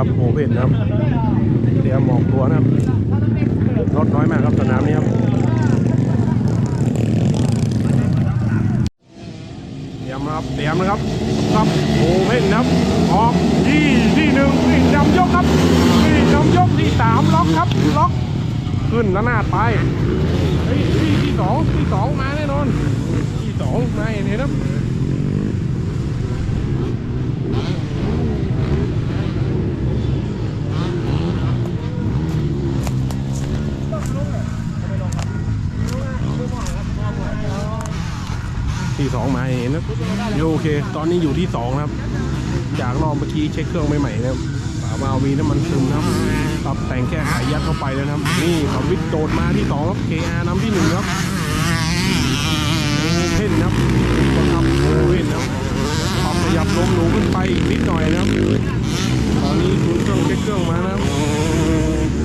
ครับโอเพนนะครับเตรียมหมอกตัวนะครับรถน้อยมากครับสนามนี้ครับเตรียมครับเตรียมนะครับครับโอเพนนะครับออกที่ที่หนึ่งที่นำยกครับที่นำยกที่สามล็อกครับล็อกขึ้นระนาดไปเฮ้ยเฮ้ยที่สองที่สองมาแน่นอนที่สองมาเห็นเห็นครับ ที่สองมาเห็นนะโอเค ตอนนี้อยู่ที่สองครับ จากรอบเมื่อกี้เช็คเครื่องใหม่ๆนะครับฝาบาวมีน้ำมันซึมนะครับปรับแต่งแค่ไขยัดเข้าไปแล้วนะครับ นี่สวิตโดดมาที่สองครับ KR น้ำที่หนึ่งครับโอเพ่นนะครับบังคับโอเพ่นะครับปรับขยับลมหนูขึ้นไปอีกนิดหน่อยนะครับตอนนี้ศูนย์เครื่องเช็คเครื่องมานะครับ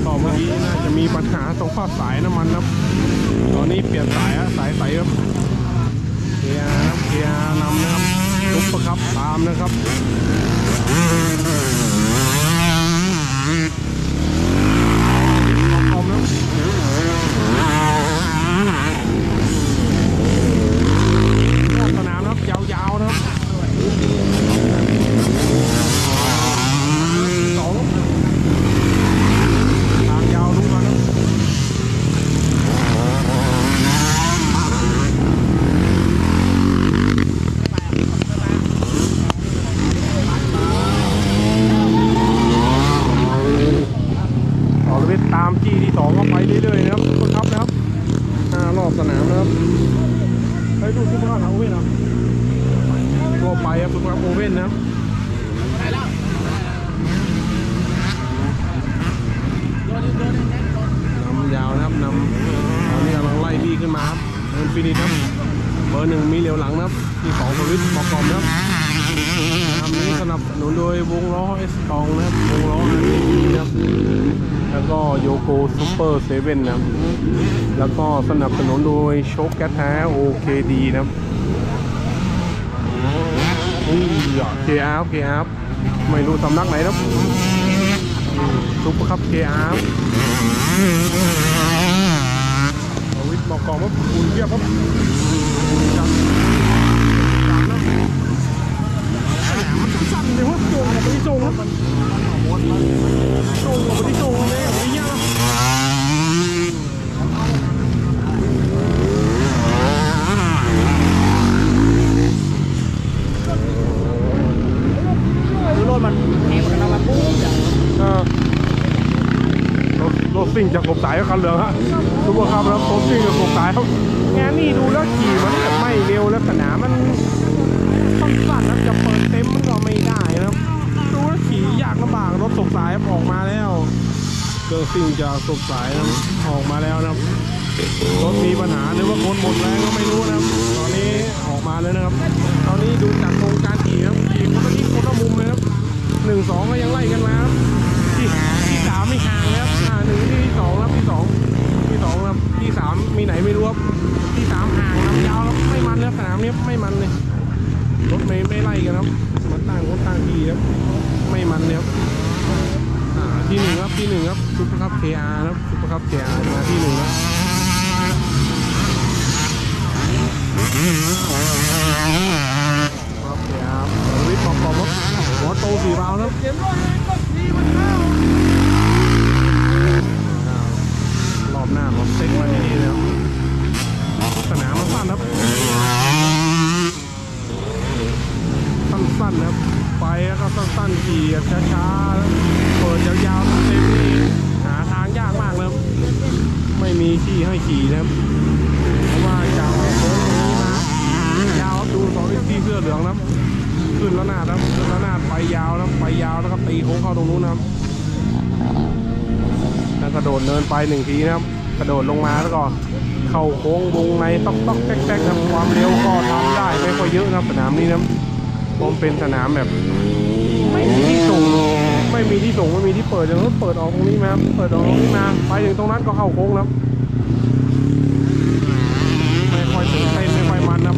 ต่อเมื่อกี้น่าจะมีปัญหาตรงข้อสายน้ำมันนะครับ ตอนนี้เปลี่ยนสายสายใสครับ เกียร์นะครับเกียร์นำนะครับลุกประครับตามนะครับพร้อมนะครับสนามนะครับยาวๆนะครับสองทางยาวลุกมานะครับ ต่อเลยตามจี้ที่สองก็ไปเรื่อยๆนะครับทุกคนครับนะครับห้ารอบสนามนะครับเฮ้ยดูซุปเปอร์คาร์โอเว่นครับตัวไปครับซุปเปอร์คาร์โอเว่นนะครับนำยาวนะครับนำตอนนี้กำลังไล่บี้ขึ้นมาครับเดินฟินิชครับเบอร์หนึ่งมีเหลียวหลังนะครับ ที่สองสวิตช์บอกกอมนะครับนำนี้สนับสนุนโดยวงล้อเอสตองนะครับวงล้ออาร์ทีนะครับ แล้วก็โยโกซูเปอร์เซเว่นนะครับ แล้วก็สนับสนุนโดยโชคแก๊สแท้โอเคดีนะครับอุ้ยเคอาร์เคอาร์ไม่รู้สำนักไหนนะครับซุปเปอร์คัพเคอาร์วิทย์บอกกองว่าคุณเทียบครับจับนะ สั่นเลยว่า โจงกับไม่โจงครับโจงกับไม่โจงเลยไอ้เหี้ยรถมันเทมันมาปุ๊บเออรถซิ่งจากกบสายกับคันเหลืองฮะทุกคนครับแล้วรถซิ่งจากกบสายครับงานนี่ดูแล้วขี่มันไม่เร็วแล้วสนามมันสั้นๆนะจะเปิดเต็มมันก็ไม่ ซิ่งจากตกสายนะออกมาแล้วนะครับรถมีปัญหาหรือว่าคนหมดแรงก็ไม่รู้นะครับ ตอนนี้ออกมาแล้วนะครับ ตอนนี้ดูจากโครงการขี่ครับขี่คนละที่คนละมุมเลยครับหนึ่งสองก็ยังไล่กันมาครับที่ที่สามไม่ห่างแล้วอ่าหนึ่งที่สองครับที่สองที่สองครับที่สามมีไหนไม่รู้ครับที่สามห่างครับยาวครับไม่มันแล้วสนามนี้ไม่มันเลยรถไม่ไม่ไล่กันครับมันต่างคนต่างทีครับไม่มันเลยครับ ที่หนึ่งครับที่หนึ่งครับซุปเปอร์คัพ KR นะครับซุปเปอร์คัพ KR มาที่หนึ่งครับครับเดี๋ยวครับวิทย์บอกบอกว่าหัวโตสี่บาวครับเกมรอบนี้ก็สี่มันเข้ารอบหน้าผมเซ็ตมาที่นี่แล้วสนามมันสั้นครับสั้นๆนะครับไปแล้วก็สั้นๆขี่ช้าๆ ดยาวๆเต็มนี่หาทางยากมากเลยไม่มีที่ให้ขี่นะครับเพราะว่าจากโค้งตรงนี้มายาวดูสองที่เสื้อเหลืองนะขึ้นแล้วหน้าดครับขึ้นแล้วหน้าดไปยาวนะไปยาวแล้วก็ตีโค้งเข้าตรงนู้นนะครับแล้วกระโดดเนินไปหนึ่งทีนะครับ กระโดดลงมาแล้วก็เข้าโค้งวงในต๊อกต๊อกแก๊กแก๊ครับความเร็วก็ทำได้ไม่ค่อยเยอะนะครับสนามนี้นะรับผมเป็นสนามแบบไม่มีที่ส่ง ไม่มีที่ส่งไม่มีที่เปิดอย่างนั้นเปิดออกตรงนี้มาเปิดออกตรงนี้มาไปถึงตรงนั้นก็เข้าโค้งแล้วไม่ค่อยตื่นเต้นไม่ค่อยมันครับ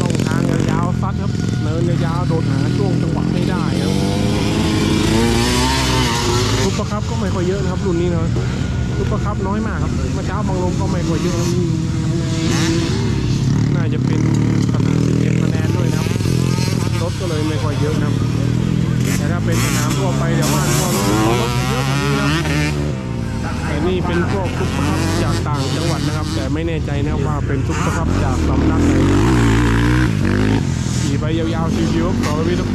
ต้องทางยาวๆซัดครับเนินยาวๆโดดหาช่วงจังหวะไม่ได้ครับค่อยเยอะนะครับรุ่นนี้นะซุปปร์คัพน้อยมากครับเมื่อเช้าบางลมก็ไม่ค่อยเยอะครับน่าจะเป็นสนามที่เก็บคะแนนด้วยนะครับรถก็เลยไม่ค่อยเยอะนะครับ ถ้าเป็นสนามทั่วไปเดี๋ยวว่านก็รถรถจะเยอะกว่านี้นะครับแต่นี่เป็นพวกซุปเปอร์คัพจากต่างจังหวัดนะครับ แต่ไม่แน่ใจนะว่าเป็นซุปเปอร์คัพจากสำนักไหนขี่ไปยาวๆชิวๆรับต่อไปพี่ครับ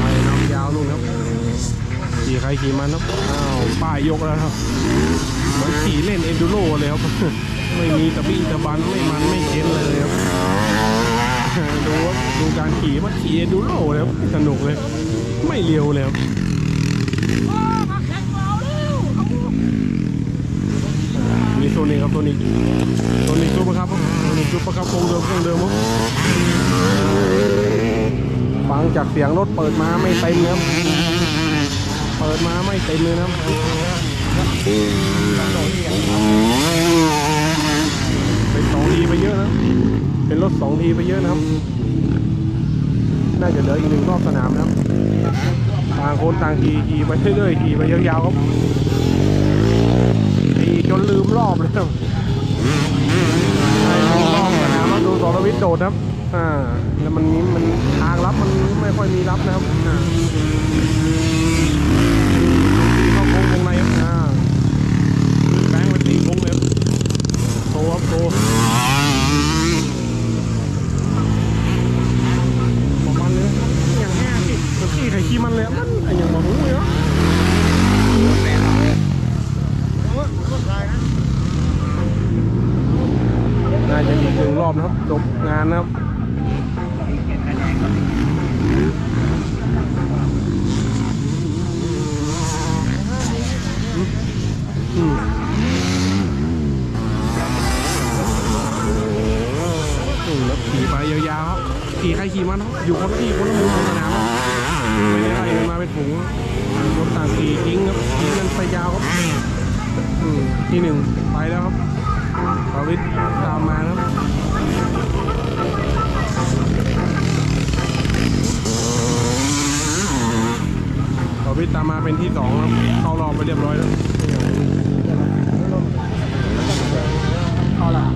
ไปน้ำยาวนู่นครับ ขี่ ใครขี่มันครับอ้าวป้ายยกแล้วครับเหมือนขี่เล่นเอนดูโรเลยครับ ไม่มีตะบี้ตะบันไม่มันไม่เค็นเลยครับดูดูการขี่มันขี่เอนดูโรเลยครับสนุกเลย ไม่เร็วเลยครับมีโซนิกครับโซนิกโซนิกซุปครับโซนิกซุปครับคงเดิมคงเดิมครับฟังจากเสียงรถเปิดมาไม่เต็มนะครับ ปิดมาไม่เต็มเลยนะครับเป็นสองทีไปเยอะนะ เป็นรถสองทีไปเยอะนะครับ น่าจะเหลืออีกหนึ่งรอบสนามนะครับต่างคนต่างขี่ขี่ไปเรื่อยๆขี่ไปยาวๆครับขี่จนลืมรอบเลยครับรอบสนามดูสรวิทย์โดดนะครับ อ่า แล้วมันมีมันทางรับมันไม่ค่อยมีรับนะครับ อ่าเข้าโค้งวงในครับอ่าแบงค์ไปตีโค้งเลยครับโตครับโตประมาณนี้อย่างแห้งที่แบบที่ไข่ขี้มันเลยมันไอ้อย่างบอกหูเลยเนาะน่าจะอีกหนึ่งรอบนะครับ จบงานนะครับ อืมอืมแล้วขี่ไปยาวๆครับขี่ใครขี่มันครับอยู่คนละ ที่คนละมุมสนามไม่ได้ไล่มาเป็นถุงต่างคนต่างขี่ทิ้งครับทิ้งกันไปยาวครับที่หนึ่งไปแล้วครับปาวิทตามมาครับปาวิทตามมาเป็นที่สองครับเข้ารอบไปเรียบร้อยแล้ว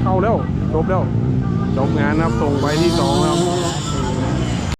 เข้าแล้วจบแล้วจบงานนะครับส่งไปที่สองแล้วครับ